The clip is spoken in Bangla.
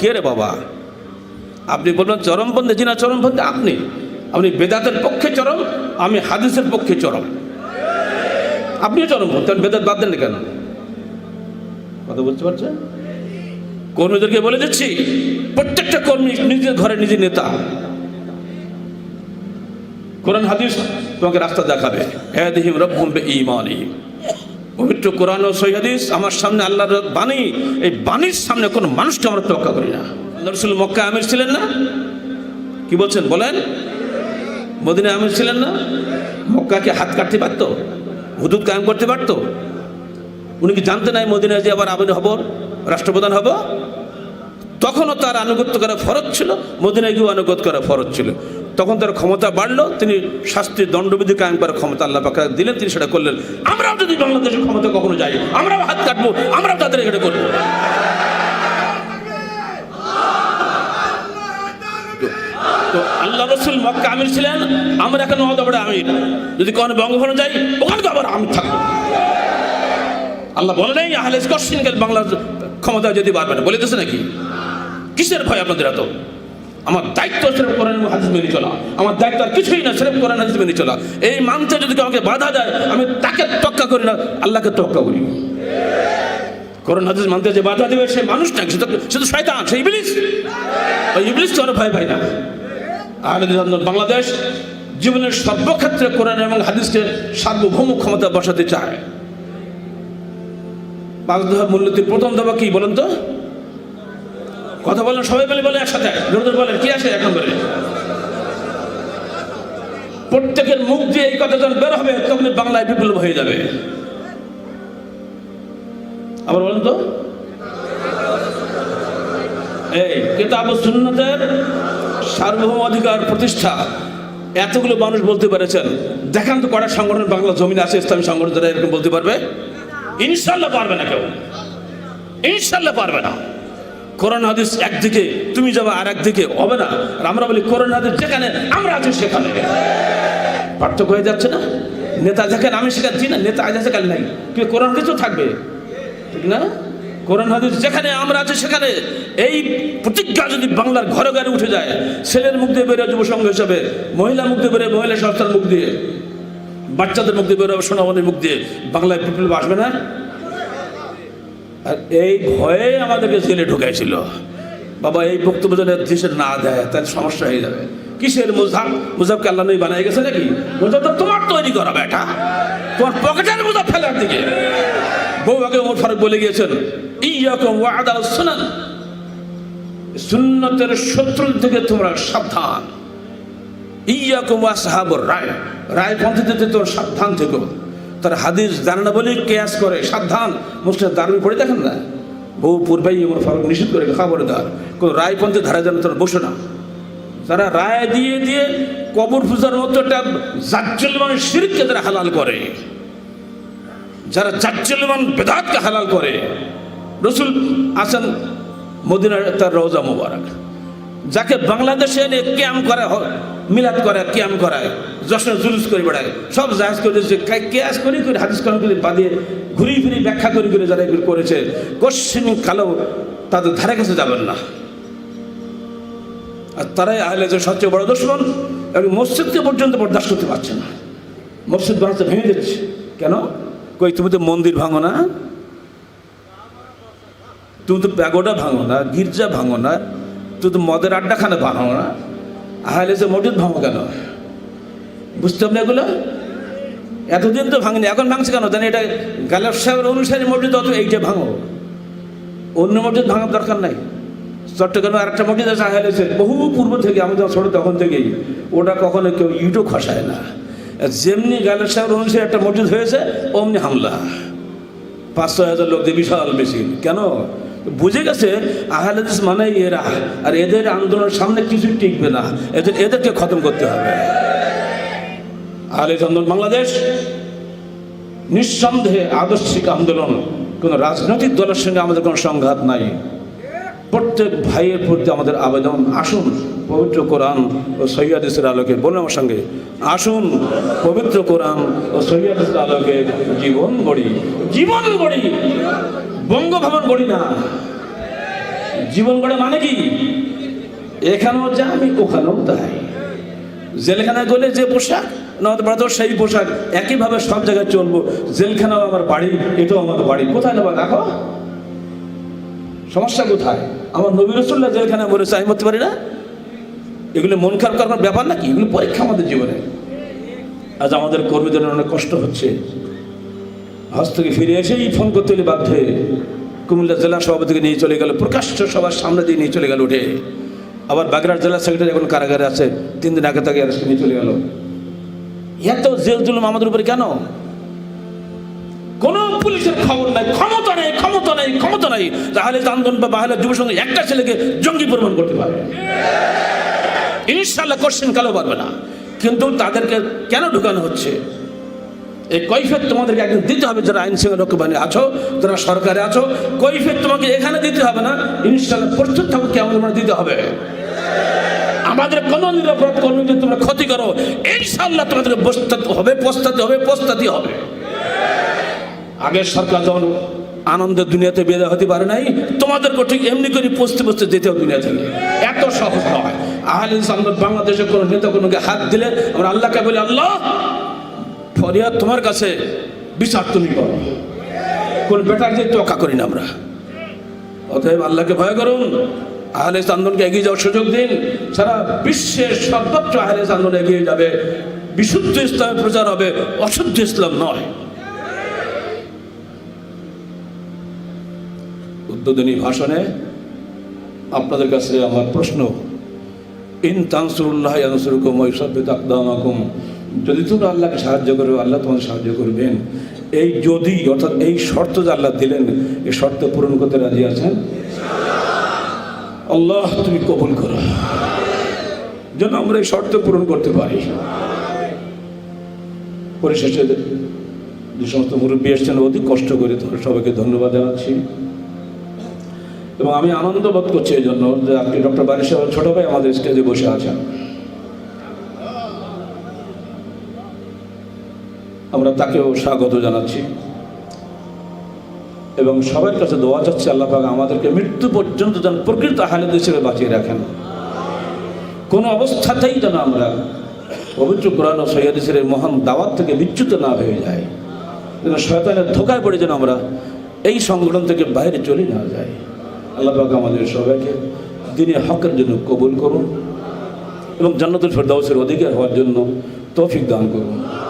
কে রে বাবা? আপনি বলবেন চরমপন্থী যিনা চরমপন্থী আপনি। আপনি বেদাতের পক্ষে চরম, আমি হাদিসের পক্ষে চরম। আপনিও চরমপন্থী আপনি বেদাত বাদ দেন কেন? কথা বলতে পারছেন? কর্মীদেরকে বলে দিচ্ছি, প্রত্যেকটা কর্মী নিজের ঘরে নিজের নেতা। কোরআন, হাদিস তোমাকে রাস্তা দেখাবে। হ্যাঁ হ্যাদিহিম রব্বুম বে ঈমানিহিম পবিত্র কোরআন ও সৈহাদিস আমার সামনে আল্লাহর বাণী, এই বাণীর সামনে কোনো মানুষকে আমরা তোয়াক্কা করি না। আল্লাহ রসুল মক্কা আমির ছিলেন না? কি বলছেন, বলেন? মদিনা আমির ছিলেন না? মক্কাকে হাত কাটতে পারতো? হুদুদ কায়েম করতে পারতো? উনি কি জানতে নাই মদিনা যে আবার আবেদন হব, রাষ্ট্রপ্রধান হব? তখনও তার আনুগত্য করা ফরজ ছিল, মদিনায় গিয়েও আনুগত্য করা ফরজ ছিল। তখন তার ক্ষমতা বাড়লো, তিনি শাস্তির দণ্ডবিধি কায়েম করার ক্ষমতা আল্লাহ পাকা দিলেন, তিনি সেটা করলেন। আমরাও যদি বাংলাদেশের ক্ষমতা কখনো যাই, আমরাও হাত কাটবো, আমরাও তাদের এটা করব। তো- আল্লাহ রসুল মক্কা আমির ছিলেন, আমরা এখন আমির। যদি কোনো বঙ্গভবনে যাই, ওখানে আবার আমি থাকব। আল্লাহ বলে নেই, আহলে বাংলার ক্ষমতা যদি পারবে না। বলে দিচ্ছে নাকি? কিসের ভয় আপনাদের এত? আমার দায়িত্ব সেরকম করেন হাদিস মেনে চলা। আমার দায়িত্ব আর কিছুই না সেরকম করেন, হাদিস মেনে চলা। এই মানতে যদি আমাকে বাধা দেয়, আমি তাকে তক্কা করি না, আল্লাহকে তক্কা করি। করোনা, হাদিস মানতে যে বাধা দেবে সে মানুষ না সে তো সে তো শয়তান, সে ইবলিস। ওই ইবলিস তো আর ভয় পাই না। আর বাংলাদেশ জীবনের সর্বক্ষেত্রে কোরআন এবং হাদিসকে সার্বভৌম ক্ষমতা বসাতে চায়। পাঁচ দফা মূল্যতির প্রথম দফা কি বলেন তো? কথা বলেন সবাই মিলে বলে একসাথে জোরদার বলেন, কি আসে এক নম্বরে? প্রত্যেকের মুখ দিয়ে এই কথা যখন বের হবে, তখন বাংলায় বিপ্লব হয়ে যাবে। আবার বলেন তো। এই কিতাব সুন্নতের সার্বভৌম অধিকার প্রতিষ্ঠা, এতগুলো মানুষ বলতে পেরেছেন। দেখান তো কটা সংগঠন বাংলা জমিন আছে, ইসলামী সংগঠন, যারা এরকম বলতে পারবে? ইনশাল্লাহ পারবে না কেউ। ইনশাল্লাহ পারবে না। কোরআন হাদিস একদিকে, তুমি যাবে আর একদিকে হবে না। আর আমরা বলি, কোরআন হাদিস যেখানে, আমরা আছি সেখানে। পার্থক্য হয়ে যাচ্ছে না? নেতা যেখানে আমি শেখাচ্ছি না, নেতা আজ আছে, কাল নাই। কিন্তু কোরআন হাদিসও থাকবে। ঠিক না? কোরআন হাদিস যেখানে, আমরা আছি সেখানে। এই প্রতিজ্ঞা যদি বাংলার ঘরে ঘরে উঠে যায়, ছেলের মুখ দিয়ে বেরোয় যুব সংঘ হিসাবে মহিলা মুখ দিয়ে বেরোয় মহিলা সংস্থার মুখ দিয়ে, বাচ্চাদের মুখ দিয়ে বেরোবে সোনামণির মুখ দিয়ে, বাংলায় বিপ্লব আসবে না? আর এই ভয়ে আমাদেরকে জেলে ঢুকাইছিল। বাবা, এই বক্তব্য যেন দেশে না দেয় তার সমস্যা হয়ে যাবে। কিসের মুজাব? মুজাবকে আল্লাহ নই বানাই গেছে নাকি? মুজাব তো তোমার তৈরি করা, বেটা। তোমার পকেটের মুজাব ফেলার দিকে। বউ আগে ওমর ফারুক বলে গিয়েছেন ইয়াকুম ওয়াদা সুনান। সুন্নতের শত্রু থেকে তোমরা সাবধান। ইয়াকুম আসহাবুর রায়। রায় পন্থীতে তোমরা সাবধান থেকো। তার হাদিস জানে না বলে কেয়াস করে, সাবধান। মুসলিম দারুণ পড়ে দেখেন না? বহু পূর্বেই ওমর ফারুক নিষেধ করে খবরদার কোনো রায়পন্থী ধারা যেন তোরা বসে না। তারা রায় দিয়ে দিয়ে কবর পূজার মতো একটা জাজ্জলমান শিরকে তারা হালাল করে, যারা জাজ্জলমান বেদাতকে হালাল করে, রসুল আছেন মদিনার তার রোজা মোবারক। যাকে বাংলাদেশে এনে ক্যাম করা হয়, মিলাদ করে ক্যাম করায়, যশোর জুলুস করে বেড়ায়, সব জাহাজ করে কেয়াস করে করে হাদিস করে বাদিয়ে ঘুরি ফিরি ব্যাখ্যা করে করে যারা এগুলো করেছে, কশ্চিন কালো তাদের ধারে কাছে যাবেন না। আর তারাই আহলে যে সবচেয়ে বড় দুশ্মন এবং মসজিদকে পর্যন্ত বরদাস্ত করতে পারছে না। মসজিদ বানাতে ভেঙে দিচ্ছে কেন? কই, তুমি তো মন্দির ভাঙো না? তুমি তো প্যাগোডা ভাঙো না, গির্জা ভাঙো না তুমি তো মদের আড্ডাখানা ভাঙো না আহলে যে মসজিদ ভাঙো কেন বুঝতে হবে এগুলো এতদিন তো ভাঙেনি এখন ভাঙছে কেন জানি এটা গালাব সাহেবের অনুসারী মসজিদ অত এইটা ভাঙো অন্য মসজিদ ভাঙার দরকার নাই চট্টগ্রামে আরেকটা মসজিদ আছে আহলেছে বহু পূর্ব থেকে আমি যখন ছোটো তখন থেকেই ওটা কখনো কেউ ইটও খসায় না যেমনি গালেব সাহেবের অনুসারী একটা মসজিদ হয়েছে অমনি হামলা পাঁচ ছয় হাজার লোক দিয়ে বিশাল বেশি কেন বুঝে গেছে, আহলেদিস মানে এরা। আর এদের আন্দোলনের সামনে কিছুই টিকবে না। এদের, এদেরকে খতম করতে হবে। আহলে আন্দোলন বাংলাদেশ, নিঃসন্দেহে আদর্শিক আন্দোলন, কোনো রাজনৈতিক দলের সঙ্গে আমাদের কোনো সংঘাত নাই। প্রত্যেক ভাইয়ের প্রতি আমাদের আবেদন। আসুন, পবিত্র কোরআন ও সৈয়াদিসের আলোকে, বলুন আমার সঙ্গে, আসুন, পবিত্র কোরআন ও সৈয়াদিসের আলোকে জীবন গড়ি। জীবন গড়ি, বঙ্গভবন গড়ি না। জীবন গড়ে মানে কি? এখানেও যা আমি ওখানেও তাই। জেলখানায় গেলে যে পোশাক তো সেই পোশাক, একইভাবে সব জায়গায় চলবো। জেলখানাও আমার বাড়ি, এটাও আমার বাড়ি। কোথায় নেবা দেখো? সমস্যা কোথায়? আমার নবী রসুল্লাহ জেলখানায় মরেছে, আমি মরতে পারি না? এগুলো মন খারাপ করার ব্যাপার নাকি? এগুলো পরীক্ষা আমাদের জীবনে। আজ আমাদের কর্মীদের অনেক কষ্ট হচ্ছে। হজ থেকে ফিরে এসেই ফোন করতে হলে বাধ্য কুমিল্লা জেলা সভাপতিকে নিয়ে চলে গেল, প্রকাশ্য সবার সামনে দিয়ে নিয়ে চলে গেল উঠে। আবার বাগেরহাট জেলা সেক্রেটারি এখন কারাগারে আছে, তিন দিন আগে তাকে নিয়ে চলে গেল। এত জেল জুলুম আমাদের উপরে কোন? পুলিশের খবর নাই, ক্ষমতা নেই ক্ষমতা নেই ক্ষমতা নেই। তাহলে আন্দোলন বা বাহালে যুব সঙ্গে একটা ছেলেকে জঙ্গি প্রমাণ করতে পারবে। ইনশাল্লাহ কোশ্চেন কালো পারবে না। কিন্তু তাদেরকে কেন ঢুকানো হচ্ছে? এই কৈফিয়ত তোমাদেরকে একদিন দিতে হবে, যারা আইন শৃঙ্খলা রক্ষা বাহিনী আছো, যারা সরকারে আছো, কৈফিয়ত তোমাকে এখানে দিতে হবে না। ইনশাল্লাহ প্রস্তুত থাকো, কেমন মানে দিতে হবে। আমাদের কোন নিরাপরাধ কর্মীদের তোমরা ক্ষতি করো। ইনশাল্লাহ তোমাদের বসতে হবে পোস্তাতে হবে পোস্তাতে হবে। আগের সরকার যখন আনন্দের দুনিয়াতে বেদা হতে পারে নাই তোমাদেরকে ঠিক এমনি করে পচতে যেতে হবে দুনিয়া থেকে। এত সহজ নয়। আহলে আমরা বাংলাদেশের কোনো নেতা কোনোকে হাত দিলে আমরা আল্লাহকে বলি, আল্লাহ, ফরিয়াদ তোমার কাছে, বিচার তুমি করো। কোন বেটার যে তোকা করি না আমরা। অতএব আল্লাহকে ভয় করুন। আহলে আন্দোলনকে এগিয়ে যাওয়ার সুযোগ দিন। সারা বিশ্বের সর্বোচ্চ আহলে আন্দোলন এগিয়ে যাবে। বিশুদ্ধ ইসলামের প্রচার হবে, অশুদ্ধ ইসলাম নয়। উদ্বোধনী ভাষণে আপনাদের কাছে আমার প্রশ্ন, ইন তানসুরুল্লাহ আনসুরকুম ঐসব্যত আকদামাকুম যদি তোমরা আল্লাহকে সাহায্য করবে আল্লাহ তোমাদের সাহায্য করবেন। এই যদি, অর্থাৎ এই শর্ত যে আল্লাহ দিলেন, এই শর্ত পূরণ করতে রাজি আছেন? আল্লাহ, তুমি কবুল করো। যেন আমরা এই শর্ত পূরণ করতে পারি। পরিশেষে যে সমস্ত মুরব্বী এসছেন, অধিক কষ্ট করে সবাইকে ধন্যবাদ জানাচ্ছি। এবং আমি আনন্দ বোধ করছি এই জন্য যে আজকে ডক্টর বারিশ ছোট ভাই আমাদের স্টেজে বসে আছেন। আমরা তাকেও স্বাগত জানাচ্ছি। এবং সবার কাছে দোয়া চাচ্ছি, আল্লাহ পাক আমাদেরকে মৃত্যু পর্যন্ত যেন প্রকৃত হালেদ হিসেবে বাঁচিয়ে রাখেন। কোনো অবস্থাতেই যেন আমরা পবিত্র কোরআন ও সৈয়াদিসের মহান দাওয়াত থেকে বিচ্যুত না হয়ে যায় যেন শয়তানের ধোকায় পড়ে যেন আমরা এই সংগঠন থেকে বাইরে চলে না যাই। আল্লাহ পাক আমাদের সবাইকে দিনে হকের জন্য কবুল করুন এবং জান্নাতুল ফেরদাউসের অধিকার হওয়ার জন্য তৌফিক দান করুন।